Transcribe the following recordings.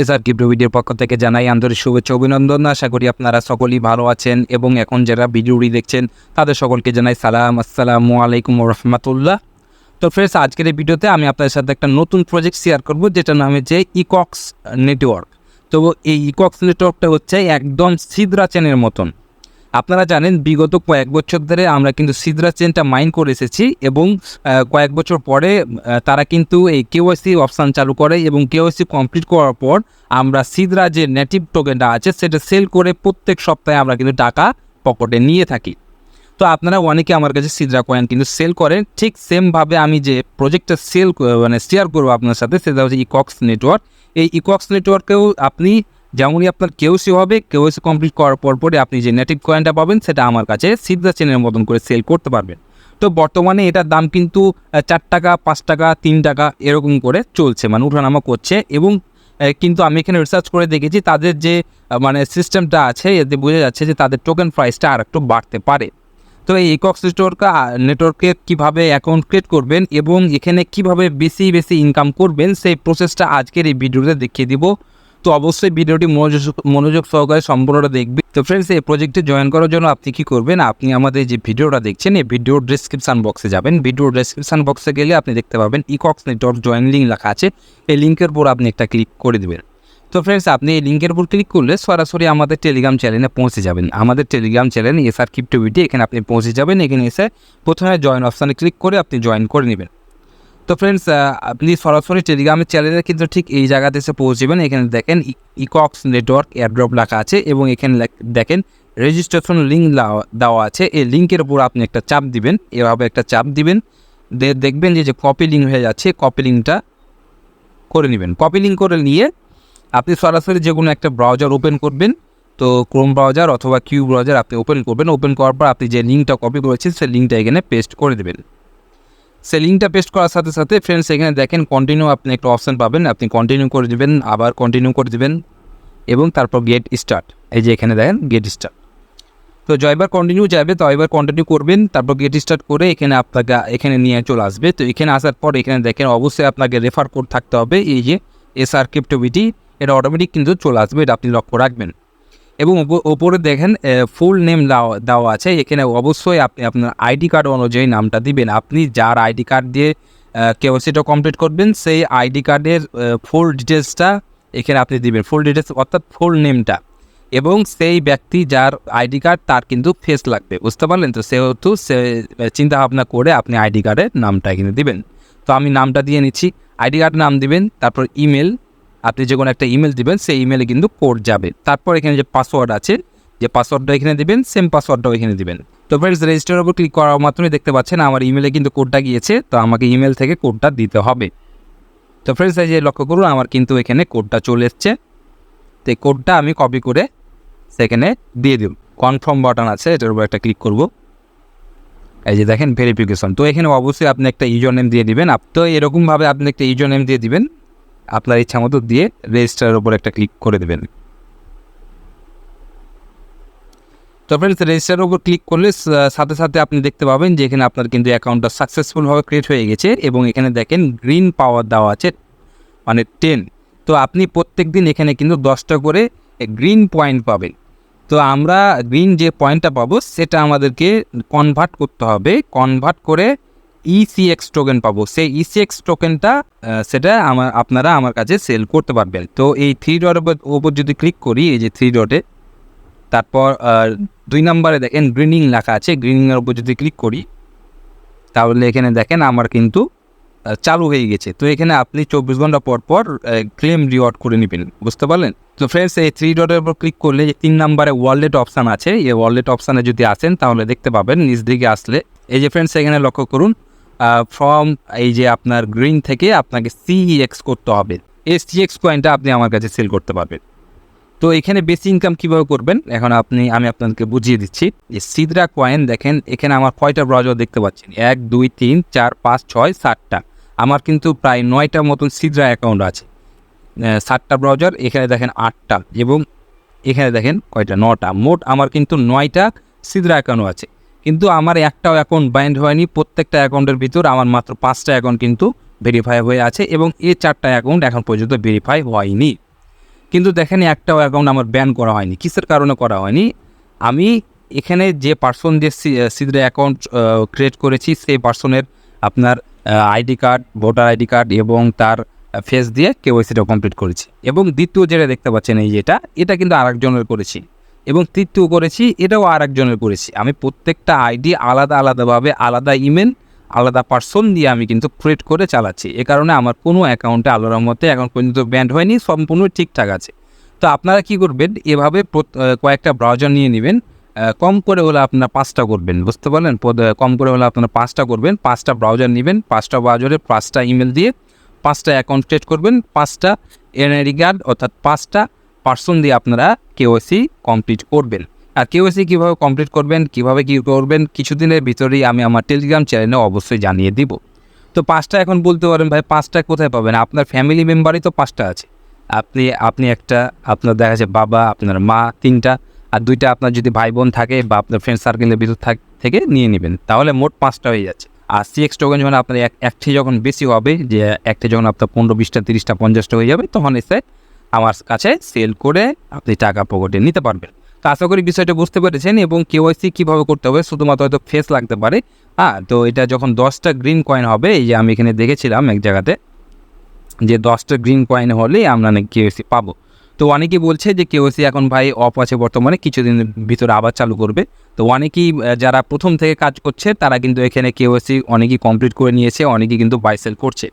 SR crypto ভিডিওর পক্ষ থেকে জানাই আন্তরিক শুভেচ্ছা অভিনন্দন। আশা করি আপনারা সকলেই ভালো আছেন এবং এখন যারা ভিডিওটি দেখছেন, তাদের সকলকে জানাই সালাম। আসসালামু আলাইকুম রহমতুল্লাহ। তো ফ্রেন্ডস আজকের এই ভিডিওতে আমি আপনাদের সাথে একটা নতুন প্রজেক্ট শেয়ার করব যেটা নাম হচ্ছে ইকক্স নেটওয়ার্ক তো এই ইকক্স নেটওয়ার্কটা হচ্ছে একদম সিদ্রা চেনের মতন। আপনারা জানেন বিগত কয়েক বছর ধরে আমরা কিন্তু সিদ্রা চেনটা মাইন করে এসেছি এবং কয়েক বছর পরে তারা কিন্তু এই কেওয়াইসি অপশান চালু করে এবং কেওয়াইসি কমপ্লিট করার পর আমরা সিদ্রা যে নেটিভ টোকেনটা আছে সেটা সেল করে প্রত্যেক সপ্তাহে আমরা কিন্তু টাকা পকেটে নিয়ে থাকি। তো আপনারা অনেকে আমার কাছে সিদ্রা কয়েন কিন্তু সেল করেন। ঠিক সেমভাবে আমি যে প্রজেক্টটা সেল মানে শেয়ার করব আপনার সাথে সেটা হচ্ছে ইকক্স নেটওয়ার্ক। এই ইকক্স নেটওয়ার্কেও আপনি যেমনই আপনার কেওসি হবে কেওসি কমপ্লিট করার পর পরে আপনি যে নেটিভ কয়েনটা পাবেন, সেটা আমার কাছে সিদ্ধা চেনের মতন করে সেল করতে পারবেন। তো বর্তমানে এটার দাম কিন্তু চার টাকা, পাঁচ টাকা, তিন টাকা এরকম করে চলছে মানে উঠানামা করছে এবং কিন্তু আমি এখানে রিসার্চ করে দেখেছি তাদের যে মানে সিস্টেমটা আছে, এতে বোঝা যাচ্ছে যে তাদের টোকেন প্রাইসটা আর একটু বাড়তে পারে। তো এই ইকক্স নেটওয়ার্ক নেটওয়ার্কে কীভাবে অ্যাকাউন্ট ক্রিয়েট করবেন এবং এখানে কীভাবে বেশি বেশি ইনকাম করবেন, সেই প্রসেসটা আজকের এই ভিডিওতে দেখিয়ে দিব। তো অবশ্যই ভিডিওটি মনোযোগ মনোযোগ সহকারে সম্পূর্ণটা দেখবে। তো ফ্রেন্ডস এই প্রজেক্টে জয়েন করার জন্য আপনি কি করবেন? আপনি আমাদের যে ভিডিওটা দেখছেন, এই ভিডিওর ডিসক্রিপশন বক্সে যাবেন। ভিডিওর ডিসক্রিপশন বক্সে গেলে আপনি দেখতে পাবেন ইকক্স নেটওয়ার্ক জয়েন লিঙ্ক লেখা আছে। এই লিঙ্কের উপর আপনি একটা ক্লিক করে দেবেন। তো ফ্রেন্ডস আপনি এই লিঙ্কের উপর ক্লিক করলে সরাসরি আমাদের টেলিগ্রাম চ্যানেলে পৌঁছে যাবেন। আমাদের টেলিগ্রাম চ্যানেল এসআর ক্রিপ্টোভিটি এখানে আপনি পৌঁছে যাবেন। এখানে এসে প্রথমে জয়েন অপশানে ক্লিক করে আপনি জয়েন করে নেবেন। তো ফ্রেন্ডস আপনি সরাসরি টেলিগ্রামের চ্যানেলে কিন্তু ঠিক এই জায়গাতে এসে পৌঁছবেন। এখানে দেখেন ইকক্স নেটওয়ার্ক এয়ারড্রপ লেখা আছে এবং এখানে দেখেন রেজিস্ট্রেশন লিঙ্ক দেওয়া আছে। এই লিঙ্কের উপর আপনি একটা চাপ দিবেন। এভাবে একটা চাপ দিবেন। দেখবেন যে যে কপি লিঙ্ক হয়ে যাচ্ছে কপি লিঙ্কটা করে নেবেন। কপি লিঙ্ক করে নিয়ে আপনি সরাসরি যে কোনো একটা ব্রাউজার ওপেন করবেন। তো ক্রোম ব্রাউজার অথবা কিউ ব্রাউজার আপনি ওপেন করবেন। ওপেন করার পর আপনি যে লিঙ্কটা কপি করেছেন, সেই লিঙ্কটা এখানে পেস্ট করে দেবেন। সেই লিঙ্কটা পেস্ট করার সাথে সাথে ফ্রেন্ডস এখানে দেখেন কন্টিনিউ আপনি একটা অপশান পাবেন। আপনি কন্টিনিউ করে দেবেন, আবার কন্টিনিউ করে দেবেন এবং তারপর গেট স্টার্ট এই যে এখানে দেখেন গেট স্টার্ট তো জয়বার কন্টিনিউ যাবে, তো এবার কন্টিনিউ করবেন, তারপর গেট স্টার্ট করে এখানে আপনাকে, এখানে নিয়ে চলে আসবে। তো এখানে আসার পর এখানে দেখেন, অবশ্যই আপনাকে রেফার কোড থাকতে হবে। এই যে এস আর ক্রিপ্টোভিটি এটা অটোমেটিক কিন্তু চলে আসবে, এটা আপনি লক্ষ্য রাখবেন। এবং ওপ- ওপরে দেখেন ফুল নেম দেওয়া আছে। এখানে অবশ্যই আপনি আপনার আইডি কার্ড অনুযায়ী নামটা দিবেন। আপনি যার আইডি কার্ড দিয়ে কেওসিটা কমপ্লিট করবেন, সেই আইডি কার্ডের ফুল ডিটেলসটা এখানে আপনি দিবেন। ফুল ডিটেলস অর্থাৎ ফুল নেমটা এবং সেই ব্যক্তি যার আইডি কার্ড তার কিন্তু ফেস লাগবে। বুঝতে পারলেন তো? সেহেতু সে চিন্তা ভাবনা করে আপনি আইডি কার্ডের নামটা এখানে দিবেন। তো আমি নামটা দিয়ে নিচ্ছি। আইডি কার্ড নাম দিবেন, তারপর ইমেল আপনি যে কোনো একটা ইমেল দিবেন, সেই ইমেলে কিন্তু কোড যাবে। তারপর এখানে যে পাসওয়ার্ড আছে, যে পাসওয়ার্ডটা এখানে দিবেন সেম পাসওয়ার্ডটাও এখানে দিবেন। তো ফ্রেন্ডস রেজিস্টার উপর ক্লিক করার মাত্রমে দেখতে পাচ্ছেন আমার ইমেলে কিন্তু কোডটা গিয়েছে, তো আমাকে ইমেল থেকে কোডটা দিতে হবে। তো ফ্রেন্ডস এই যে লক্ষ্য করুন, আমার কিন্তু এখানে কোডটা চলে এসছে। তো এই কোডটা আমি কপি করে সেখানে দিয়ে দিব। কনফার্ম বাটন আছে, এটার উপর একটা ক্লিক করব। এই যে দেখেন ভেরিফিকেশন তো এখানে অবশ্যই আপনি একটা ইউজার নেম দিয়ে দিবেন। আপ- তো এরকমভাবে আপনি একটা ইউজার নেম দিয়ে দিবেন। আপনার ইচ্ছা মতো দিয়ে রেজিস্টারের উপর একটা ক্লিক করে দেবেন। তো ফ্রেন্ডস রেজিস্টারের উপর ক্লিক করলে সাথে সাথে আপনি দেখতে পাবেন যে এখানে আপনার কিন্তু অ্যাকাউন্টটা সাকসেসফুলভাবে ক্রিয়েট হয়ে গেছে এবং এখানে দেখেন গ্রিন পাওয়ার দেওয়া আছে মানে টেন তো আপনি প্রত্যেক দিন এখানে কিন্তু দশটা করে গ্রিন পয়েন্ট পাবেন। তো আমরা গ্রিন যে পয়েন্টটা পাবো, সেটা আমাদেরকে কনভার্ট করতে হবে। কনভার্ট করে ইসিএক্স টোকেন পাবো। সেই E ইসিএক্স টোকেনটা সেটা আমার, আপনারা আমার কাছে সেল করতে পারবেন। তো এই থ্রি ডটের ওপর যদি ক্লিক করি, এই যে থ্রি ডটে তারপর দুই নম্বরে দেখেন গ্রিনিং লেখা আছে। গ্রিনিংয়ের উপর যদি ক্লিক করি, তাহলে এখানে দেখেন আমার কিন্তু চালু হয়ে গেছে। তো এখানে আপনি চব্বিশ ঘণ্টা পর পর ক্লেম রিওয়ার্ড করে নেবেন। বুঝতে পারলেন? তো ফ্রেন্ডস এই থ্রি ডটের উপর ক্লিক করলে যে তিন নম্বরে ওয়ালেট অপশান আছে। এই ওয়ালেট অপশানে যদি আসেন, তাহলে দেখতে পাবেন নিজ দিকে আসলে, এই যে ফ্রেন্ডস এখানে লক্ষ্য করুন ফ্রম এই যে আপনার গ্রিন থেকে আপনাকে সিইএক্স করতে হবে। এই সিএক্স কয়েনটা আপনি আমার কাছে সেল করতে পারবেন। তো এখানে বেশি ইনকাম কীভাবে করবেন? এখন আপনি, আমি আপনাদেরকে বুঝিয়ে দিচ্ছি। যে সিদ্রা কয়েন দেখেন, এখানে আমার কয়টা ব্রাউজার দেখতে পাচ্ছেন? এক, দুই, তিন, চার, পাঁচ, ছয়, সাতটা। আমার কিন্তু প্রায় নয়টা মতন সিদ্রা অ্যাকাউন্ট আছে। সাতটা ব্রাউজার এখানে দেখেন আটটা এবং এখানে দেখেন কয়টা? নটা। মোট আমার কিন্তু নয়টা সিদ্রা অ্যাকাউন্ট আছে। কিন্তু আমার একটাও অ্যাকাউন্ট বাইন্ড হয়নি। প্রত্যেকটা অ্যাকাউন্টের ভিতর আমার মাত্র পাঁচটা অ্যাকাউন্ট কিন্তু ভেরিফাই হয়ে আছে এবং এই চারটা অ্যাকাউন্ট এখন পর্যন্ত ভেরিফাই হয়নি। কিন্তু দেখেন একটাও অ্যাকাউন্ট আমার ব্যান করা হয়নি। কিসের কারণে করা হয়নি? আমি এখানে যে পার্সন যে সিদ্রে অ্যাকাউন্ট ক্রিয়েট করেছি, সেই পার্সনের আপনার ID card voter ID card এবং তার ফেস দিয়ে কেওয়াইসিটা কমপ্লিট করেছি। এবং দ্বিতীয় যেটা দেখতে পাচ্ছেন এই যেটা, এটা কিন্তু আরেকজনের করেছি। এবং তৃতীয় করেছি, এটাও আরেকজনের করেছি। আমি প্রত্যেকটা আইডি আলাদা আলাদাভাবে, আলাদা ইমেল, আলাদা পার্সন দিয়ে আমি কিন্তু ক্রিয়েট করে চালাচ্ছি। এ কারণে আমার কোনো অ্যাকাউন্টে আলোর মতে এখন পর্যন্ত ব্যান্ড হয়নি, সম্পূর্ণ ঠিকঠাক আছে। তো আপনারা কি করবেন, এভাবে কয়েকটা ব্রাউজার নিয়ে নেবেন কম করে হলে আপনারা পাঁচটা করবেন, বুঝতে পারলেন? কম করে হলে আপনারা পাঁচটা করবেন, পাঁচটা ব্রাউজার নেবেন, পাঁচটা ব্রাউজারে পাঁচটা ইমেল দিয়ে পাঁচটা অ্যাকাউন্ট ক্রিয়েট করবেন, পাঁচটা এনআইডি কার্ড অর্থাৎ পাঁচটা পার্সন দিয়ে আপনারা কেওয়াইসি কমপ্লিট করবেন। আর কেওয়াইসি কীভাবে কমপ্লিট করবেন, কীভাবে কী করবেন, কিছুদিনের ভিতরেই আমি আমার টেলিগ্রাম চ্যানেলে অবশ্যই জানিয়ে দিব। তো পাঁচটা এখন বলতে পারেন ভাই, পাঁচটা কোথায় পাবেন? আপনার ফ্যামিলি মেম্বারই তো পাঁচটা আছে। আপনি আপনি একটা, আপনার দেখা যাচ্ছে বাবা, আপনার মা তিনটা, আর দুইটা আপনার যদি ভাই বোন থাকে বা আপনার ফ্রেন্ড সার্কেলের ভিতর থাক- নিয়ে নেবেন। তাহলে মোট পাঁচটা হয়ে যাচ্ছে। আর সিএক্স টোকেন যখন আপনার এক, একটি যখন বেশি হবে, যে একটি যখন আপনার পনেরো, বিশটা, তিরিশটা, পঞ্চাশটা হয়ে যাবে, তখন এসে আমার কাছে সেল করে আপনি টাকা পকেটে নিতে পারবেন। তো আশা করি বিষয়টা বুঝতে পেরেছেন এবং কেওয়াইসি কীভাবে করতে হবে শুধুমাত্র হয়তো ফেস লাগতে পারে। হ্যাঁ তো এটা যখন দশটা গ্রিন কয়েন হবে, এই যে আমি এখানে দেখেছিলাম এক জায়গাতে যে দশটা গ্রিন কয়েন হলেই আমরা নাকি কেওয়াইসি পাবো। তো অনেকেই বলছে যে কেওয়াইসি এখন ভাই অফ আছে বর্তমানে কিছুদিনের ভিতরে আবার চালু করবে। তো অনেকেই যারা প্রথম থেকে কাজ করছে, তারা কিন্তু এখানে কেওয়াইসি অনেকেই কমপ্লিট করে নিয়েছে, অনেকেই কিন্তু বাইসেল করছে।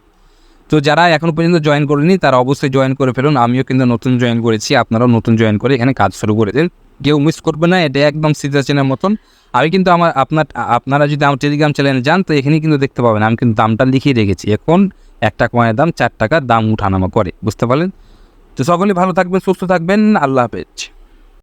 তো যারা এখন পর্যন্ত জয়েন করেনি, তারা অবশ্যই জয়েন করে ফেলুন। আমিও কিন্তু নতুন জয়েন করেছি, আপনারাও নতুন জয়েন করে এখানে কাজ শুরু করে দিন। কেউ মিস করবে না এটা একদম সিজা চেনার মতন। আমি কিন্তু আমার, আপনার, আপনারা যদি আমার টেলিগ্রাম চ্যানেলে যান, তো এখানে কিন্তু দেখতে পাবেন, আমি কিন্তু দামটা লিখিয়ে রেখেছি। এখন একটা কয়েনের দাম চার টাকা দাম উঠানামা করে, বুঝতে পারলেন? তো সকলে ভালো থাকবেন, সুস্থ থাকবেন, আল্লাহ হাফেজ।